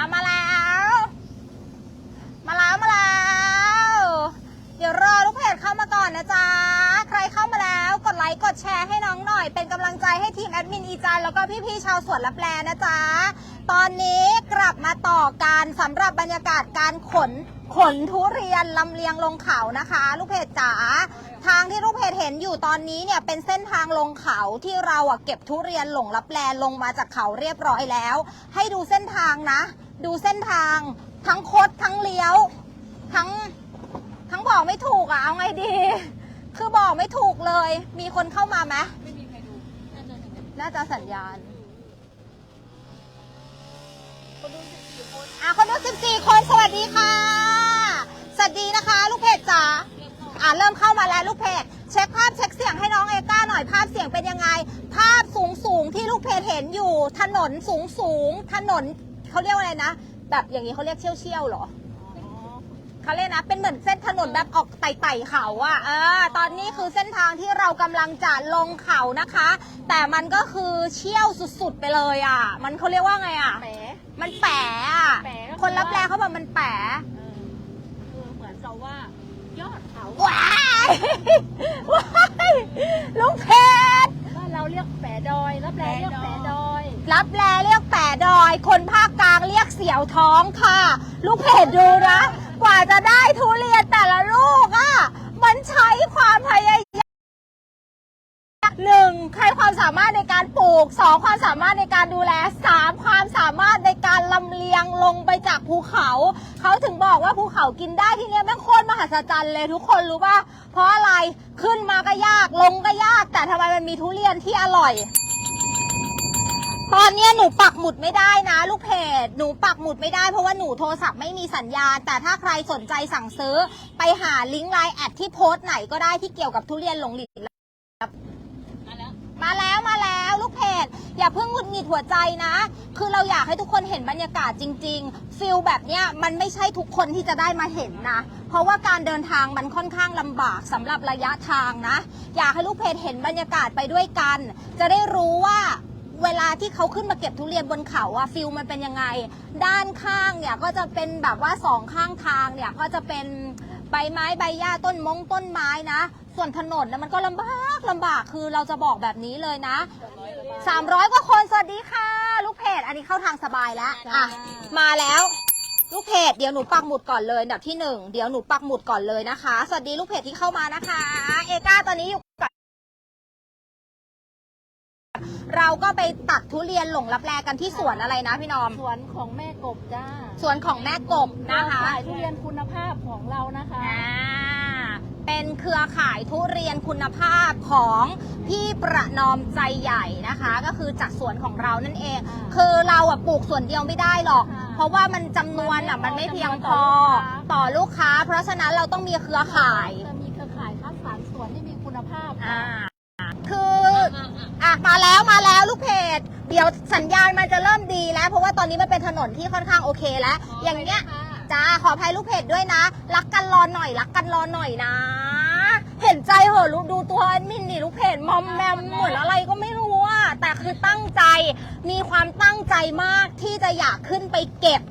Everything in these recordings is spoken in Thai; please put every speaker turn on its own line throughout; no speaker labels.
อะมาแล้ว มาแล้วมาแล้ว เดี๋ยวรอลูกเพจเข้ามาก่อนนะจ๊ะ ใครเข้ามาแล้วกดไลค์กดแชร์ให้น้องหน่อย เป็นกำลังใจให้ทีมแอดมินอีจันแล้วก็พี่ๆชาวสวนรับแลนะจ๊ะ ตอนนี้กลับมาต่อการสำหรับบรรยากาศการขนขนทุเรียนลำเลียงลงเขานะคะ ลูกเพจจ๋าทางที่ลูกเพจเห็นอยู่ตอนนี้เนี่ยเป็นเส้นทางลงเขาที่เราอะเก็บทุเรียนหลงรับแลลงมาจากเขาเรียบร้อยแล้ว ให้ดูเส้นทางนะ ดูเส้นทาง ทั้งคดทั้งเลี้ยว ทั้งทั้งบอกไม่ถูกอะเอาไงดี คือบอกไม่ถูกเลย มีคนเข้ามาไหม
ไม่มีใครดู
น่าจะสัญญาณ
คนดูสิบสี่คน
อะคนดู14 คนสวัสดีค่ะ สวัสดีนะคะ ลูกเพจจ๋าอะเริ่มเข้ามาแล้วลูกเพจเช็คภาพเช็คเสียงให้น้องเอก้าหน่อยภาพเสียงเป็นยังไง ภาพสูงสูงๆที่ลูกเพจเห็นอยู่ ถนนสูงสูงๆถนน เขาเรียกว่าอะไรนะ แบบอย่างนี้เขาเรียกเชี่ยวเชี่ยวๆเหรอเขาเรียกนะ เป็นเหมือนเส้นถนนแบบออกไต่ๆเขาอะเออตอนนี้คือเส้นทางที่เรากำลังจะลงเขานะคะ แต่มันก็คือเชี่ยวสุดๆไปเลยอะมันเขาเรียกว่าไงอะ
แหม
มันแปะอะ
แปะก็คือ
คนรับแรเขาบอกมันแปะ
เออคือเหมือนเราว่ายอดเขา
ว้ายว้ายลูกเพชร
บ้านเราเรียกแปะดอยรับแลเรียกแปะดอย
รับแลเรียกแปะดอย คนภาคกลางเรียกเสี่ยวท้องค่ะ ลูกเพจดูนะ กว่าจะได้ทุเรียนแต่ละลูกอะมันใช้ความพยายามหนึ่งใช้ความสามารถในการปลูกสองความสามารถในการดูแลสามความสามารถในการลำเลียงลงไปจากภูเขา เขาถึงบอกว่าภูเขากินได้ที่เนี้ยแม่งโคตรมหัศจรรย์เลยทุกคนรู้ป่ะเพราะอะไรขึ้นมาก็ยากลงก็ยาก แต่ทำไมมันมีทุเรียนที่อร่อย ตอนเนี้ยหนูปักหมุดไม่ได้นะ ลูกเพจหนูปักหมุดไม่ได้เพราะว่าหนูโทรศัพท์ไม่มีสัญญาณ แต่ถ้าใครสนใจสั่งซื้อ ไปหาลิงก์ไลน์แอดที่โพสต์ไหนก็ได้ที่เกี่ยวกับทุเรียนหลงหลิน
มาแล้ว
มาแล้วมาแล้วลูกเพจอย่าเพิ่งหงุดหงิดหัวใจนะ คือเราอยากให้ทุกคนเห็นบรรยากาศจริง ๆฟิลแบบเนี้ยมันไม่ใช่ทุกคนที่จะได้มาเห็นนะ เพราะว่าการเดินทางมันค่อนข้างลำบากสำหรับระยะทางนะ อยากให้ลูกเพจเห็นบรรยากาศไปด้วยกัน จะได้รู้ว่า เวลาที่เขาขึ้นมาเก็บทุเรียนบนเขาอะฟิลมันเป็นยังไง ด้านข้างเนี่ยก็จะเป็นแบบว่าสองข้างทางเนี่ยก็จะเป็นใบไม้ใบหญ้าต้นมงต้นไม้นะ ส่วนถนนนะมันก็ลำบากลำบากคือเราจะบอกแบบนี้เลยนะ 300 กว่าคนสวัสดีค่ะ ลูกเพจอันนี้เข้าทางสบายแล้วอะมาแล้วลูกเพจเดี๋ยวหนูปักหมุดก่อนเลยอันดับที่หนึ่งเดี๋ยวหนูปักหมุดก่อนเลยนะคะ สวัสดีลูกเพจที่เข้ามานะคะ เอก้าตอนนี้อยู่กับ เราก็ไปตัดทุเรียนหลงรับแลกันที่สวนอะไรนะพี่นอม
สวนของแม่กบจ้า
สวนของแม่กบนะคะ
ขายทุเรียนคุณภาพของเรานะคะ
อ่าเป็นเครือข่ายทุเรียนคุณภาพของพี่ประนอมใจใหญ่นะคะ ก็คือจากสวนของเรานั่นเอง
อ่า
คือเราอะปลูกส่วนเดียวไม่ได้หรอก
ค่ะ
เพราะว่ามันจำนวนอะ
มั
มัน
นไม่
ไม่
พอ
เพียงพอ
ต่
ต่อ
อลู
ลูก
ก
ค้า
ค้า
เพราะฉะนั้นเราต้องมีเครือข่าย
จะมีเครือข่ายคัดสรรสวนที่มีคุณภาพ
อ่าคืออะ มาแล้วมาแล้วลูกเพจ เดี๋ยวสัญญาณมันจะเริ่มดีแล้ว เพราะว่าตอนนี้มันเป็นถนนที่ค่อนข้างโอเคแล้ว อย่างเงี้ยจ้าขออภัยลูกเพจด้วยนะ รักกันรอหน่อยรักกันรอหน่อยนะ เห็นใจเหอะลูกดูตัวแอดมินนี่ลูกเพจมอมแมมเหมือนอะไรก็ไม่รู้อะแต่คือตั้งใจมีความตั้งใจมากที่จะอยากขึ้นไปเก็บ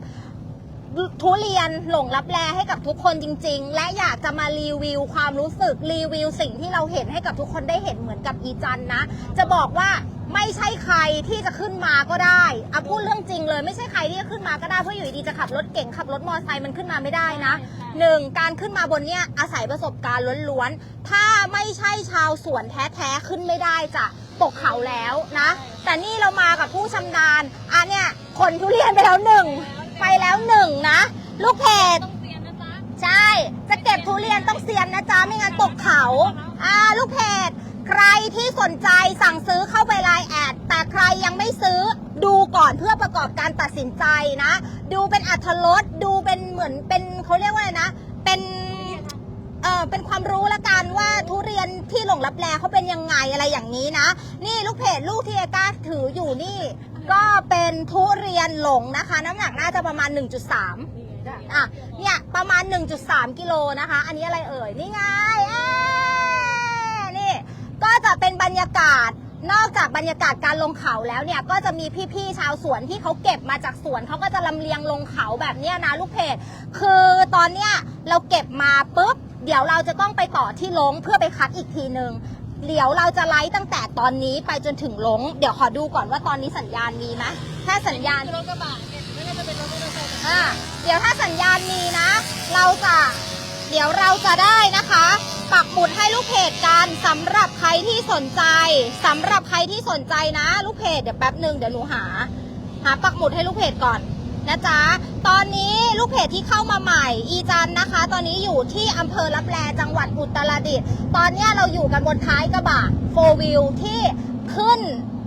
ทุเรียนหลงรับแลให้กับทุกคนจริง ๆ และอยากจะมารีวิวความรู้สึกรีวิวสิ่งที่เราเห็นให้กับทุกคนได้เห็นเหมือนกับอีจันนะ จะบอกว่าไม่ใช่ใครที่จะขึ้นมาก็ได้อะพูดเรื่องจริงเลยไม่ใช่ใครที่จะขึ้นมาก็ได้เพราะอยู่ดีๆจะขับรถเก่งขับรถมอเตอร์ไซค์มันขึ้นมาไม่ได้นะหนึ่งการขึ้นมาบนเนี้ยอาศัยประสบการณ์ล้วนๆถ้าไม่ใช่ชาวสวนแท้ๆขึ้นไม่ได้จะตกเขาแล้วนะ แต่นี่เรามากับผู้ชำนาญอันเนี้ยขนทุเรียนไปแล้วหนึ่ง ไปแล้วหนึ่งนะ ลูกเพจ
ต้องเรียนะจ๊ะ
ใช่ จะเก็บทุเรียนต้องเซียนนะจ๊ะ ไม่งั้นตกเขา อ่า ลูกเพจใครที่สนใจสั่งซื้อเข้าไปไลน์แอด แต่ใครยังไม่ซื้อดูก่อนเพื่อประกอบการตัดสินใจนะ ดูเป็นอัธรสดูเป็นเหมือนเป็นเขาเรียกว่าอะไรนะ เป็นเออเป็นความรู้ละกันว่าทุเรียนที่หลงรับแลเขาเป็นยังไงอะไรอย่างนี้นะ นี่ลูกเพจลูกที่เอก้าถืออยู่นี่ ก็เป็นทุเรียนหลงนะคะ น้ำหนักน่าจะประมาณ 1.3
นี่จ้ะ
อะเนี่ยประมาณ 1.3 กิโลนะคะ อันนี้อะไรเอ่ย นี่ไงเอ้ยนี่ก็จะเป็นบรรยากาศนอกจากบรรยากาศการลงเขาแล้วเนี่ยก็จะมีพี่ๆชาวสวนที่เขาเก็บมาจากสวนเขาก็จะลำเลียงลงเขาแบบเนี้ยนะลูกเพจคือตอนเนี้ยเราเก็บมาปุ๊บเดี๋ยวเราจะต้องไปต่อที่ลงเพื่อไปคัดอีกทีหนึ่ง เดี๋ยวเราจะไลฟ์ตั้งแต่ตอนนี้ไปจนถึงลง เดี๋ยวขอดูก่อนว่าตอนนี้สัญญาณมีไหมถ้าสัญญาณ
คือรถกระบะเนี่ยไม่น่าจะเป็นรถมอเตอร์ไซค์
อ่าเดี๋ยวถ้าสัญญาณมีนะ เราจะเดี๋ยวเราจะได้นะคะ ปักหมุดให้ลูกเพจกันสำหรับใครที่สนใจสำหรับใครที่สนใจนะ ลูกเพจเดี๋ยวแป๊บหนึ่งเดี๋ยวหนูหา หาปักหมุดให้ลูกเพจก่อน นะจ๊ะ ตอนนี้ลูกเพจที่เข้ามาใหม่ อีจันนะคะ ตอนนี้อยู่ที่อำเภอลับแลจังหวัดอุตรดิตถ์ตอนนี้เราอยู่กันบนท้ายกระบะโฟวิลที่ขึ้น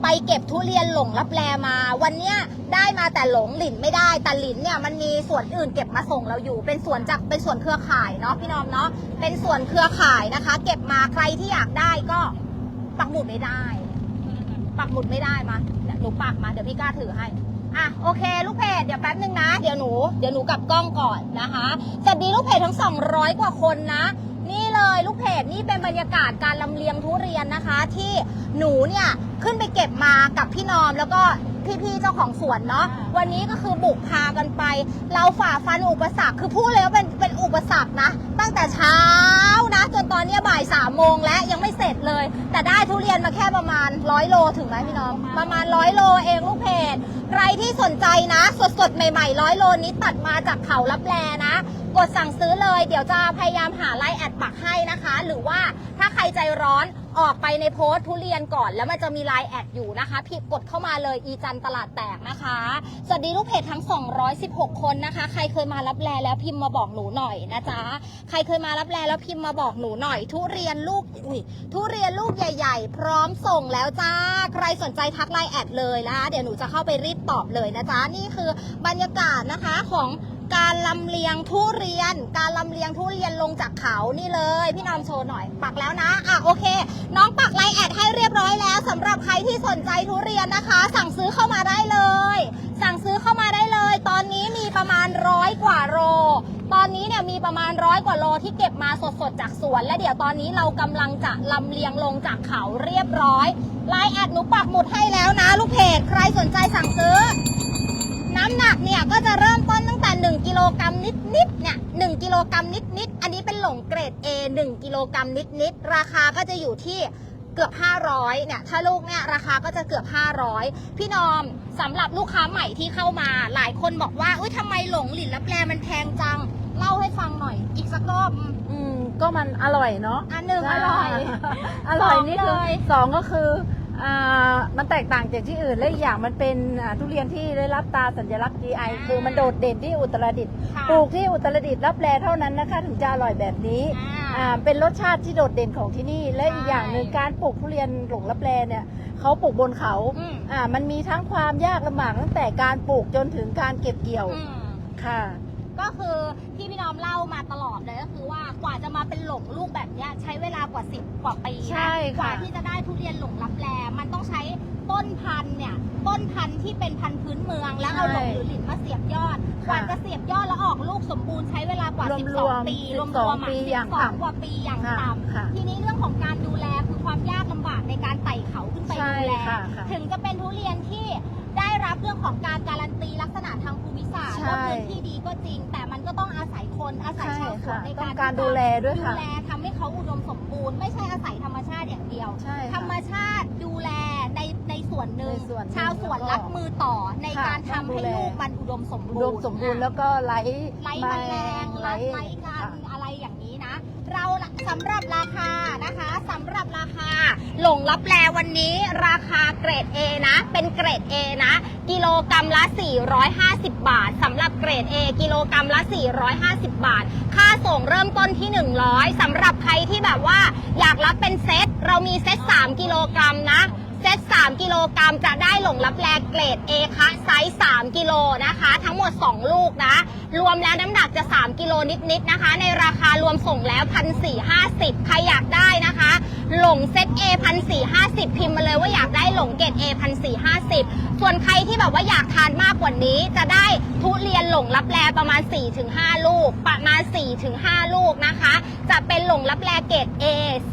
ไปเก็บทุเรียนหลงลับแลมา วันเนี้ยได้มาแต่หลงหลินไม่ได้แต่หลินเนี่ยมันมีส่วนอื่นเก็บมาส่งเราอยู่ เป็นส่วนจากเป็นส่วนเครือข่ายเนาะพี่น้องเนาะเป็นส่วนเครือข่ายนะคะ เก็บมาใครที่อยากได้ก็ปักหมุดไม่ได้ ปักหมุดไม่ได้มาหนูปักมาเดี๋ยวพี่กล้าถือให้ อะโอเค ลูกเพจเดี๋ยวแป๊บนึงนะ เดี๋ยวหนูเดี๋ยวหนูกลับกล้องก่อนนะคะสวัสดีลูกเพจทั้ง 200 กว่าคนนะ นี่เลยลูกเพจนี่เป็นบรรยากาศการลำเลียงทุเรียนนะคะ ที่หนูเนี่ยขึ้นไปเก็บมากับพี่นอมแล้วก็พี่ๆเจ้าของสวนเนาะวันนี้ก็คือบุกพากันไป เราฝ่าฟันอุปสรรคคือพูดเลยว่าเป็นเป็นอุปสรรคนะ ตั้งแต่เช้า จเลย แต่ได้ทุเรียนมาแค่ประมาณร้อยโลถึงไหมพี่น้องประมาณร้อยโลเองลูกเพจใครที่สนใจนะ สดๆ ใหม่ๆร้อยโลนี้ตัดมาจากเขารับแลนะ กดสั่งซื้อเลย เดี๋ยวจะพยายามหาไลน์แอดปักให้นะคะ หรือว่าถ้าใครใจร้อน ออกไปในโพสต์ทุเรียนก่อน แล้วมันจะมีไลน์แอดอยู่นะคะพิมพ์กดเข้ามาเลยอีจันตลาดแตกนะคะ สวัสดีลูกเพจทั้ง 216 คนนะคะ ใครเคยมารับแลแล้วพิมพ์มาบอกหนูหน่อยนะจ๊ะใครเคยมารับแลแล้วพิมพ์มาบอกหนูหน่อย ทุเรียนลูกอุ้ยทุเรียนลูกใหญ่ ๆ พร้อมส่งแล้วจ้าใครสนใจทักไลน์แอดเลยนะคะเดี๋ยวหนูจะเข้าไปรีบตอบเลยนะจ๊ะนี่คือบรรยากาศนะคะของ การลำเลียงทุเรียน การลำเลียงทุเรียนลงจากเขานี่เลย พี่นอมโชว์หน่อย ปักแล้วนะ อะโอเค น้องปักไลน์แอดให้เรียบร้อยแล้วสำหรับใครที่สนใจทุเรียนนะคะ สั่งซื้อเข้ามาได้เลย สั่งซื้อเข้ามาได้เลย ตอนนี้มีประมาณร้อยกว่าโลตอนนี้เนี่ยมีประมาณร้อยกว่าโลที่เก็บมาสดๆจากสวน และเดี๋ยวตอนนี้เรากำลังจะลำเลียงลงจากเขาเรียบร้อยไลน์แอดหนูปักหมุดให้แล้วนะ ลูกเพจใครสนใจสั่งซื้อ น้ำหนักเนี่ยก็จะเริ่มต้นตั้ง 1กิโลกรัมนิดๆเนี่ย1กิโลกรัมนิดๆอันนี้เป็นหลงเกรด A 1กิโลกรัมนิดๆราคาก็จะอยู่ที่เกือบ 500 เนี่ย ถ้าลูกเนี่ยราคาก็จะเกือบ 500 พี่นอมสำหรับลูกค้าใหม่ที่เข้ามา หลายคนบอกว่า อุ้ยทำไมหลงหลินลับแลมันแพงจัง เล่าให้ฟังหน่อย อีกสักรอบ อืม
อืมก็มันอร่อยเนาะ
อันหนึ่งอร่อย
อร่อย
สอง
นี่คือ
เลย
สองก็คืออ่า มันแตกต่างจากที่อื่นและอีกอย่างมันเป็นอ่าทุเรียนที่ได้รับตราสัญลักษณ์ GI คือมันโดดเด่นที่อุตรดิตถ์
ค่ะ
ปลูกที่อุตรดิตถ์รับแลเท่านั้นนะคะ ถึงจะอร่อยแบบนี้
อ่า
อ่าเป็นรสชาติที่โดดเด่นของที่นี่ และอีกอย่างหนึ่ง
ใช่
การปลูกทุเรียนหลงรับแลเนี่ยเขาปลูกบนเขา
อืม
อ่ามันมีทั้งความยากลำบากตั้งแต่การปลูกจนถึงการเก็บเกี่ยว
อืม
ค่ะ
ก็คือที่พี่น้อมเล่ามาตลอดเลยก็คือว่ากว่าจะมาเป็นหลงลูกแบบเนี้ยใช้เวลากว่า10กว่าปี
ใช่
นะก
ค่ะ
ว่าที่จะได้ทุเรียนหลงรับแลมันต้องใช้ต้นพันธุ์เนี่ยต้นพันธุ์ที่เป็นพันธุ์พื้นเมืองแล้วเอาหลงหรือหลินมาเสียบยอด กว่าจะเสียบยอดแล้วออกลูกสมบูรณ์ใช้เวลากว่า
รวมๆ
12 ปีรวม
12
ๆอะ
ปีอย่าง
12
ต่ำ
กว่าปีอย่าง
ค่ะ
ต่ำ
ค่ะ
ทีนี้เรื่องของการดูแลคือความยากลำบากในการไต่เขาขึ้นไป
ใช่
ดูแล
ค่ะค่ะ
ถึงจะเป็นทุเรียนที่ได้รับ เรื่องของการการันตีลักษณะทางภูมิศาสตร์
ใช่
ว่าพื้นที่ดีก็จริง แต่มันก็ต้องอาศัยคนอาศัย
ใช่
ชาวสวน
ค่ะ
ใน
ต้
กา
อ
รง
การ
ที่
ดูแลด้วย
ดู
ค่ะ
แลทำให้เขาอุดมสมบูรณ์ไม่ใช่อาศัยธรรมชาติอย่างเดียว
ใช่
ธร
ค่ะ
รมชาติดูแลในในส่วนหนึ่ง
ในส่วนหนึ่ง
ชาวสวน
แล้วก็
รับมือต่อใน
ค่ะ
การทำ
ต้องดู
ให้
แล
ลูกมันอุดมสม
อุ
บูรณ์
ดมสมบูรณ์แล้วก็ไร้
ไร้แมลง
ไร้
ไร้กา สำหรับราคานะคะสำหรับราคา หลงรับแลวันนี้ราคาเกรด A นะ เป็นเกรด A นะ กิโลกรรัมละ 450 บาทสำหรับเกรด A กิโลกรรัมละ 450 บาท ค่าส่งเริ่มต้นที่ 100สำหรับใครที่แบบว่าอยากรับเป็นเซต เรามีเซต 3 กิโลกรัมนะเซต 3 กิโลกรัมจะได้หลงรับแลเกรด A คะไซส์ 3 กิโลนะคะ ทั้งหมด 2 ลูกนะ รวมแล้วน้ำหนักจะ 3 กิโลนิดๆนะคะ ในราคารวมส่งแล้ว 1,450 ใครอยากได้นะคะ หลงเซต A 1,450พิมพ์มาเลยว่าอยากได้หลงเกรด A 1,450ส่วนใครที่แบบว่าอยากทานมากกว่านี้ จะได้ทุเรียนหลงรับแลประมาณ 4-5 ลูก ประมาณ 4-5 ลูกนะคะ จะเป็นหลงรับแลเกรด A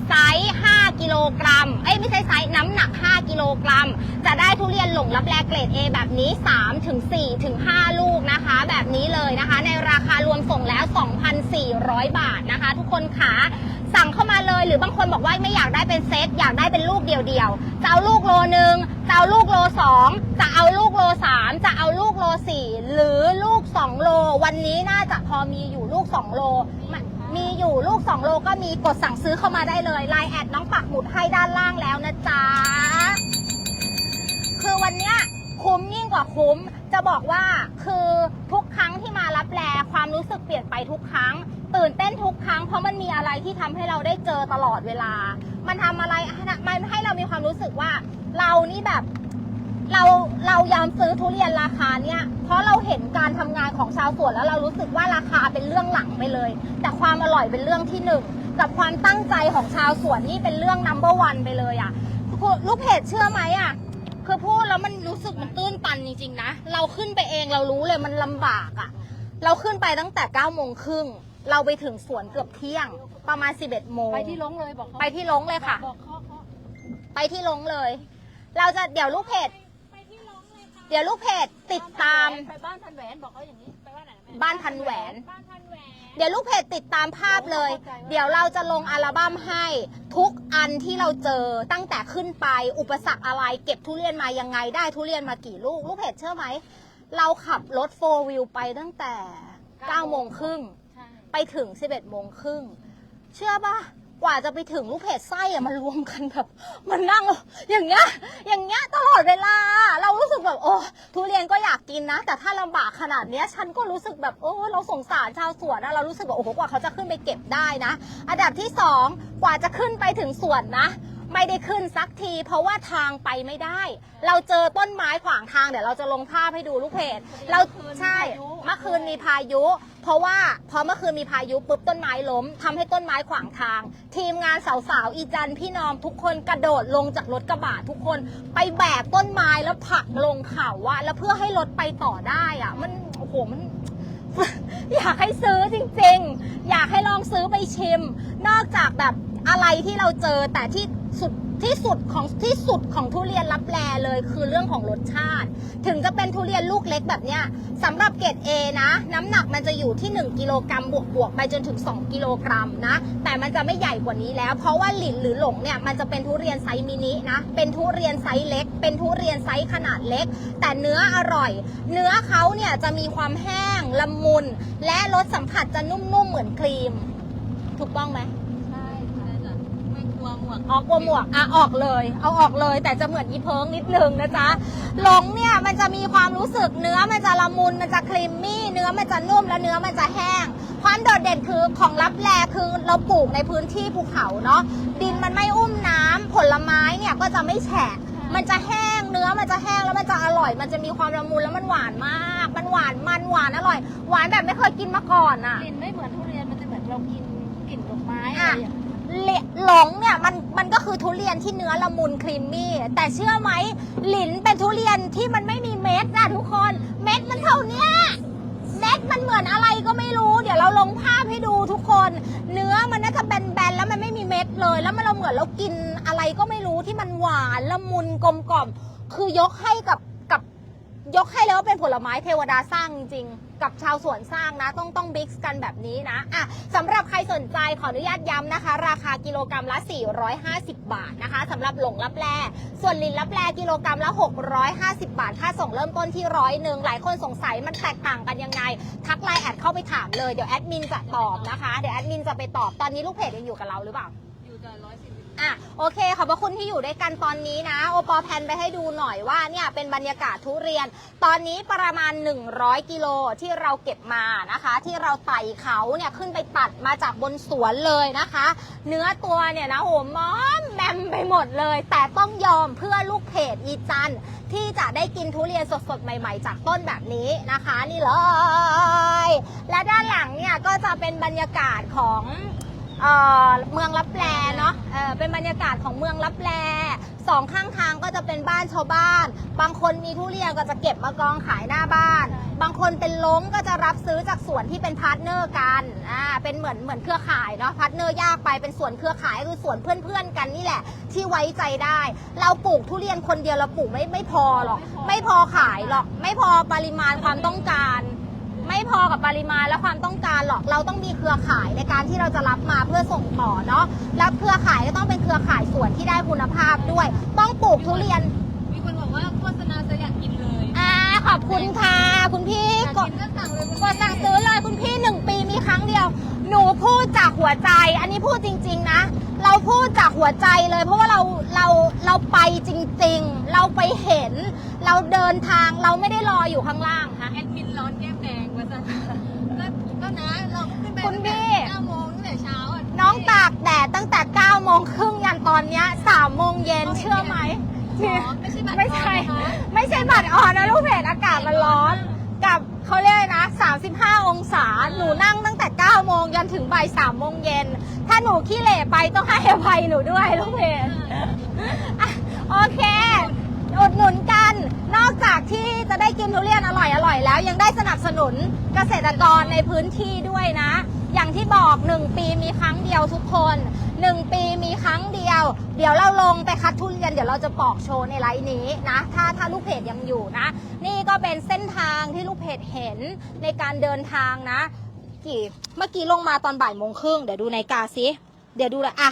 ไซส์ 5 กิโลกรัม เอ้ยไม่ใช่ไซส์น้ำหนัก 5 กิโลกรัม จะได้ทุเรียนหลงรับแลเกรด A แบบนี้3ถึง4ถึง5ลูกนะคะ แบบนี้เลยนะคะ ในราคารวมส่งแล้ว 2,400 บาทนะคะ ทุกคนขา สั่งเข้ามาเลย หรือบางคนบอกว่าไม่อยากได้เป็นเซตอยากได้เป็นลูกเดียวๆจะเอาลูกโลหนึ่งจะเอาลูกโลสองจะเอาลูกโลสามจะเอาลูกโลสี่หรือลูกสองโล วันนี้น่าจะพอมีอยู่ลูกสองโลมีอยู่ลูกสองโลก็มีกดสั่งซื้อเข้ามาได้เลยไลน์แอดน้องปักหมุดให้ด้านล่างแล้วนะจ๊ะคือวันเนี้ยคุ้มยิ่งกว่าคุ้ม จะบอกว่าคือทุกครั้งที่มารับแลความรู้สึกเปลี่ยนไปทุกครั้ง ตื่นเต้นทุกครั้ง เพราะมันมีอะไรที่ทำให้เราได้เจอตลอดเวลา มันทำอะไรมันให้เรามีความรู้สึกว่าเรานี่แบบเราเรายอมซื้อทุเรียนราคาเนี่ย เพราะเราเห็นการทำงานของชาวสวนแล้วเรารู้สึกว่าราคาเป็นเรื่องหลังไปเลย แต่ความอร่อยเป็นเรื่องที่หนึ่งกับความตั้งใจของชาวสวนนี่เป็นเรื่อง number one ไปเลยอะ่ะลูกเพจเชื่อไหมอะ่ะ คือพูดแล้วมันรู้สึกมันตื้นตันจริงๆนะ เราขึ้นไปเองเรารู้เลยมันลำบากอะ่ะ เราขึ้นไปตั้งแต่9ก้าโมงครึ่ง เราไปถึงสวนเกือบเที่ยง ประมาณ 11โมง
ไปที่ลงเลยบอกเขา
ไปที่ลงเลยค่ะ
บอกเขาเขา
ไปที่ลงเลย เราจะเดี๋ยวลูกเพจเดี๋ยวลูกเพจติดตาม
ไปบ้านพันแหวนบอกเขาอย่างนี้ไปบ้านไหนแม่
บ้านพันแหวน
บ้านพันแหวน
เดี๋ยวลูกเพจติดตามภาพเลย เดี๋ยวเราจะลงอัลบั้มให้ทุกอันที่เราเจอตั้งแต่ขึ้นไปอุปสรรคอะไร เก็บทุเรียนมายังไงได้ทุเรียนมากี่ลูก ลูกเพจเชื่อไหม เราขับรถโฟวิวไปตั้งแต่9โมงครึ่ง
ใช่
ไปถึง 11โมงครึ่งเชื่อปะ กว่าจะไปถึงลูกเพจไส้อะมันรวมกันแบบมันนั่งอย่างเงี้ยอย่างเงี้ยตลอดเวลา เรารู้สึกแบบโอ้ทุเรียนก็อยากกินนะ แต่ถ้าลำบากขนาดเนี้ยฉันก็รู้สึกแบบโอ้เราสงสารชาวสวนนะเรารู้สึกแบบโอ้โหกว่าเขาจะขึ้นไปเก็บได้นะ อันดับที่สองกว่าจะขึ้นไปถึงสวนนะ ไม่ได้ขึ้นสักที เพราะว่าทางไปไม่ได้ เราเจอต้นไม้ขวางทางเดี๋ยวเราจะลงภาพให้ดูลูกเพจเราใช่เมื่อคืนมีพายุ เพราะว่าพอเมื่อคืนมีพายุปุ๊บต้นไม้ล้มทำให้ต้นไม้ขวางทาง ทีมงานสาวๆอีจันพี่น้อมทุกคนกระโดดลงจากรถกระบะทุกคนไปแบกต้นไม้แล้วผลักลงเขาอะแล้วเพื่อให้รถไปต่อได้อะมันโอ้โหมันอยากให้ซื้อจริงๆ อยากให้ลองซื้อไปชิม นอกจากแบบ อะไรที่เราเจอแต่ที่สุดที่สุดของที่สุดของทุเรียนรับแลเลยคือเรื่องของรสชาติ ถึงจะเป็นทุเรียนลูกเล็กแบบเนี้ยสำหรับเกรด A นะ น้ำหนักมันจะอยู่ที่ 1 กิโลกรัมบวกบวกไปจนถึง 2 กิโลกรัมนะ แต่มันจะไม่ใหญ่กว่านี้แล้ว เพราะว่าหลินหรือหลงเนี่ยมันจะเป็นทุเรียนไซส์มินินะ เป็นทุเรียนไซส์เล็ก เป็นทุเรียนไซส์ขนาดเล็ก แต่เนื้ออร่อย เนื้อเขาเนี่ยจะมีความแห้งละมุน และรสสัมผัสจะนุ่มๆเหมือนครีม ถูกต้องไหม
กลัวหมวก
ออกกลัวหมวกอะออกเลย เอาออกเลย แต่จะเหมือนอีเพิงนิดนึงนะจ๊ะหลงเนี่ยมันจะมีความรู้สึกเนื้อมันจะละมุนมันจะครีมมี่เนื้อมันจะนุ่มแล้วเนื้อมันจะแห้ง ความโดดเด่นคือของรับแลคือเราปลูกในพื้นที่ภูเขาเนาะดินมันไม่อุ้มน้ำผลไม้เนี่ยก็จะไม่แฉะมันจะแห้งเนื้อมันจะแห้งแล้วมันจะอร่อย มันจะมีความละมุนแล้วมันหวานมาก มันหวานมันหวานอร่อย หวานแบบไม่เคยกินมาก่อนอะ
กลิ่นไม่เหมือนทุเรียนมันจะเหมือนเรากินกลิ่นดอกไม้อะไร
อะ
อย่าง
เหลงเนี่ยมันมันก็คือทุเรียนที่เนื้อละมุนครีมมี่ แต่เชื่อไหมหลินเป็นทุเรียนที่มันไม่มีเม็ดนะทุกคน เม็ดมันเท่านี้เม็ดมันเหมือนอะไรก็ไม่รู้ เดี๋ยวเราลงภาพให้ดูทุกคน เนื้อมันน่าจะแบนๆแล้วมันไม่มีเม็ดเลย แล้วมันเราเหมือนเรากินอะไรก็ไม่รู้ที่มันหวานละมุนกลมกล่อมคือยกให้กับ ยกให้แล้วว่าเป็นผลไม้เทวดาสร้างจริงๆกับชาวสวนสร้างนะ ต้องต้องบิ๊กกันแบบนี้นะอะสำหรับใครสนใจขออนุญาตย้ำนะคะ ราคากิโลกรรัมละ 450 บาทนะคะสำหรับหลงรับแลส่วนลินรับแลกิโลกรรัมละ 650 บาท ค่าส่งเริ่มต้นที่ร้อยหนึ่งหลายคนสงสัยมันแตกต่างกันยังไง ทักไลน์แอดเข้าไปถามเลยเดี๋ยวแอดมินจะตอบนะคะเดี๋ยวแอดมินจะไปตอบตอนนี้ลูกเพจยังอยู่กับเราหรือเปล่า
อะ
โอเคขอบพระคุณที่อยู่ด้วยกันตอนนี้นะ โอปอแพนไปให้ดูหน่อยว่าเนี่ยเป็นบรรยากาศทุเรียน ตอนนี้ประมาณ 100 กิโลที่เราเก็บมานะคะ ที่เราไต่เขาเนี่ยขึ้นไปตัดมาจากบนสวนเลยนะคะ เนื้อตัวเนี่ยนะโหมอมแมมไปหมดเลย แต่ต้องยอมเพื่อลูกเพจอีจันที่จะได้กินทุเรียนสดๆ ใหม่ๆ จากต้นแบบนี้นะคะ นี่เลย และด้านหลังเนี่ยก็จะเป็นบรรยากาศของเออเมืองลับแล เป็นบรรยากาศของเมืองลับแลสองข้างทางก็จะเป็นบ้านชาวบ้าน บางคนมีทุเรียนก็จะเก็บมากองขายหน้าบ้าน บางคนเป็นล้งก็จะรับซื้อจากสวนที่เป็นพาร์ทเนอร์กันอ่าเป็นเหมือนเหมือนเครือข่ายเนาะพาร์ทเนอร์ยากไปเป็นสวนเครือข่ายคือสวนเพื่อนๆกันนี่แหละ ที่ไว้ใจได้ เราปลูกทุเรียนคนเดียวเราปลูกไม่ไม่พอหรอกไม่พอขายหรอกไม่พอปริมาณความต้องการ ไม่พอกับปริมาณและความต้องการหรอกเราต้องมีเครือข่ายในการที่เราจะรับมาเพื่อส่งต่อเนาะแล้วเครือข่ายก็ต้องเป็นเครือข่ายสวนที่ได้คุณภาพด้วย ต้องปลูกทุเรียน
มีคนบอกว่าโฆษณาจะอยากกินเลย
อ่าขอบคุณค่ะคุณพี่
อยาก
ก
กิ
ด
นก็สั่งเลย
กดสั่งซื้อเลยคุณพี่หนึ่งปีมีครั้งเดียว หนูพูดจากหัวใจ อันนี้พูดจริง ๆนะ เราพูดจากหัวใจเลย เพราะว่าเราเราเราไปจริง ๆ เราไปเห็น เราเดินทางเราไม่ได้รออยู่ข้างล่างฮะา
กแด
ดตั้งแต่9โมงครึ่งยันตอนเนี้ย3โมงเย็นเชื่อไหม
อ๋อไม่ใช่บัตร
ไม่ใช่
ออนนะคะ
ไม่ใช่บัตรออนนะลูกเพจอากาศมันร้อน กับเขาเรียกอะไรนะ 35 องศา หนูนั่งตั้งแต่ 9 โมงยันถึงบ่าย3โมงเย็น ถ้าหนูขี้เหร่ไปต้องให้อภัยหนูด้วยลูกเพจอะโอเคอุดหนุนกัน นอกจากที่จะได้กินทุเรียนอร่อยอร่อยๆแล้ว ยังได้สนับสนุนเกษตรกรในพื้นที่ด้วยนะ อย่างที่บอก 1 ปีมีครั้งเดียวทุกคน 1 ปีมีครั้งเดียว เดี๋ยวเราลงไปคัดทุเรียนเดี๋ยวเราจะปอกโชว์ในไลน์นี้นะ ถ้าถ้าลูกเพจยังอยู่นะ นี่ก็เป็นเส้นทางที่ลูกเพจเห็นในการเดินทางนะ กี่เมื่อกี้ลงมาตอนบ่ายโมงครึ่งเดี๋ยวดูในาฬิกาซิเดี๋ยวดูเลยอะ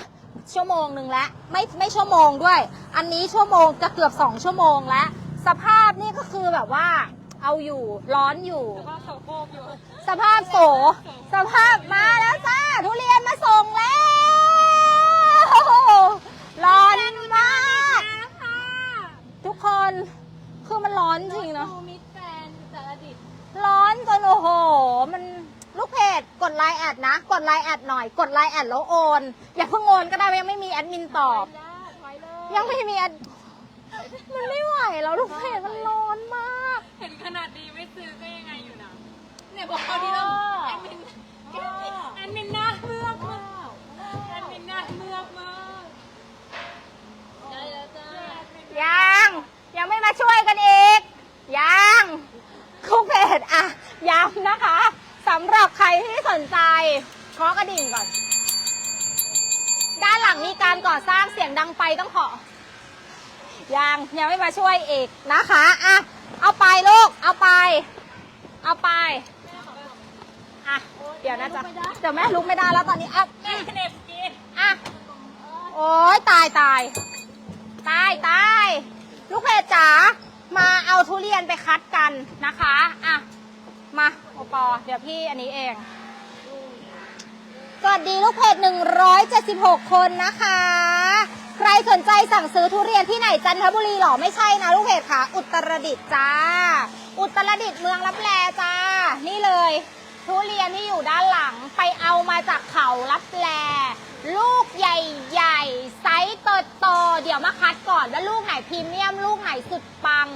ชั่วโมงหนึ่งแล้วไม่ไม่ชั่วโมงด้วย อันนี้ชั่วโมงจะเกือบสองชั่วโมงแล้วสภาพนี่ก็คือแบบว่า เอาอยู่ร้อนอยู่
ก็เขาโคกอยู่
สภาพโสส ภาพมาแล้วจ้า ทุเรียนมาส่งแล้ว ร้อนมาก ทุกคนคือมันร้อนจริงเนาะ
มิดแฟนสารดิต
ร้อนจนโอ้โห มันลูกเพจกดไลน์แอดนะ กดไลน์แอดหน่อย กดไลน์แอดแล้วโอน อย่าเพิ่งโอนก็ได้ยังไม่มีแอดมินตอบ
ไว้เลยั
งไม่มีแอด มันไม่ไหวแล้วลูกเพจมันร้อนมาก
เห็นขนาดดีไม่ซื้อก็ยังไงอยู่นะเนี่ยบอกเขาที่เราแอดมิน อดมินหน้าเมือกมากแอดมินหน้าเมือกมากได้แล้วจ้า
ยัง ยังไม่มาช่วยกันอีก ยังคุกเพจอะย้ำนะคะสำหรับใครที่สนใจเคาะกระดิ่งก่อน ด้านหลังมีการก่อสร้างเสียงดังไปต้องขอ ยังยังไม่มาช่วยอีกนะคะอะเอาไปลูก เอาไป เอาไป เดี๋ยวนะจ๊ะเดี๋ยวแม่ลุกไม่ได้แล้วตอนนี้อะ
แม่เน็บกิน
อะโอ้ยตายตายตายตายลูกเพจจ๋ามาเอาทุเรียนไปคัดกันนะคะอะมาโอปอเดี๋ยวพี่อันนี้เองสวัสดีลูกเพจ176 คนนะคะ ใครสนใจสั่งซื้อทุเรียนที่ไหนจันทบุรีหรอไม่ใช่นะลูกเพจค่ะ อุตรดิตถ์จ้า อุตรดิตถ์เมืองรับแลจ้า นี่เลย ทุเรียนที่อยู่ด้านหลังไปเอามาจากเขารับแลลูกใหญ่ๆ ไซส์ตโตๆเดี๋ยวมาคัดก่อนว่าลูกไหนพรีเมียม ลูกไหนสุดปัง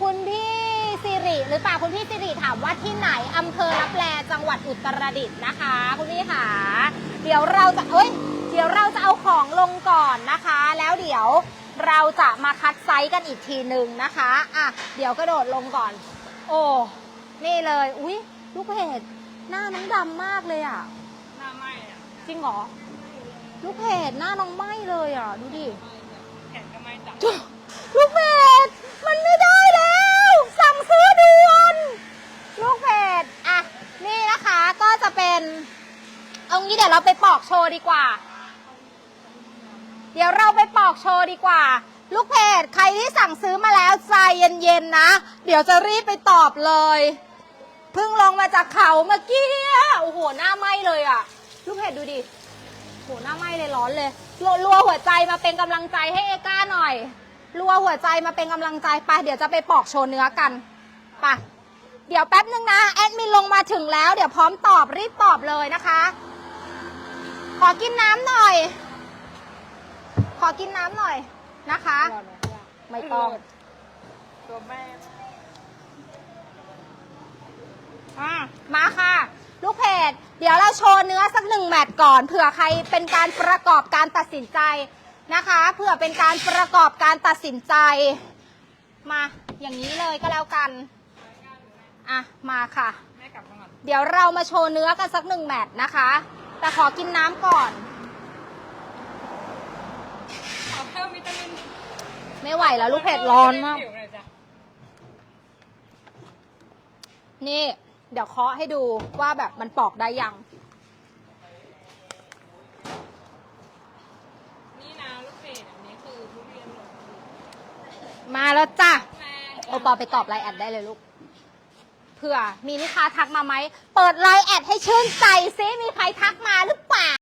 คุณพี่สิริหรือเปล่าคุณพี่สิริถามว่าที่ไหนอำเภอรับแลจังหวัดอุตรดิตถ์นะคะ คุณพี่ค่ะเดี๋ยวเราจะเอ้ยเดี๋ยวเราจะเอาของลงก่อนนะคะ แล้วเดี๋ยวเราจะมาคัดไซส์กันอีกทีหนึ่งนะคะอะเดี๋ยวกระโดดลงก่อน โอ้นี่เลยอุ้ยลูกเพจ หน้าน้องดำมากเลยอะ
หน้าไหม้อะ
จริงเหรอ ลูกเพจหน้าน้องไหม้เลยอะ ดูดิ
แขนก็ไหม้จับ
ลูกเพจมันไม่ได้แล้ว สั่งซื้อด่วนลูกเพจอะ นี่นะคะก็จะเป็นเอางี้เดี๋ยวเราไปปอกโชว์ดีกว่า เดี๋ยวเราไปปอกโชว์ดีกว่า ลูกเพจใครที่สั่งซื้อมาแล้วใจเย็นๆนะ เดี๋ยวจะรีบไปตอบเลย เพิ่งลงมาจากเขาเมื่อกี้อะโอ้โหหน้าไหม้เลยอะ ลูกเพจดูดิโหหน้าไหม้เลยร้อนเลยรัวรัวหัวใจมาเป็นกำลังใจให้เอก้าหน่อยรัวหัวใจมาเป็นกำลังใจไปเดี๋ยวจะไปปอกโชว์เนื้อกันไปเดี๋ยวแป๊บนึงนะแอดมินลงมาถึงแล้ว เดี๋ยวพร้อมตอบรีบตอบเลยนะคะ ขอกินน้ำหน่อย ขอกินน้ำหน่อยนะคะ ไม่ต้อง
ตัวแม่
อะมาค่ะ ลูกเพจเดี๋ยวเราโชว์เนื้อสักหนึ่งแมตช์ก่อนเผื่อใครเป็นการประกอบการตัดสินใจนะคะเผื่อเป็นการประกอบการตัดสินใจ มาอย่างนี้เลยก็แล้วกันอะมาค่ะ เดี๋ยวเรามาโชว์เนื้อกันสักหนึ่งแมตช์นะคะ แต่ขอกินน้ำก่อน
ขอเพิ่มวิตามิน
ไม่ไหวแล้วลูกเพจร้อนมาก นี่ เดี๋ยวเคาะให้ดูว่าแบบมันปอกได้ยัง
นี่นะลูกเพจอันนี้คือทุเรียนหลง
มาแล้วจ้ะ
แม่
โอปอไปตอบไลน์แอดได้เลยลูก เผื่อมีลูกค้าทักมาไหม เปิดไลน์แอดให้ชื่นใจซิมีใครทักมาหรือเปล่า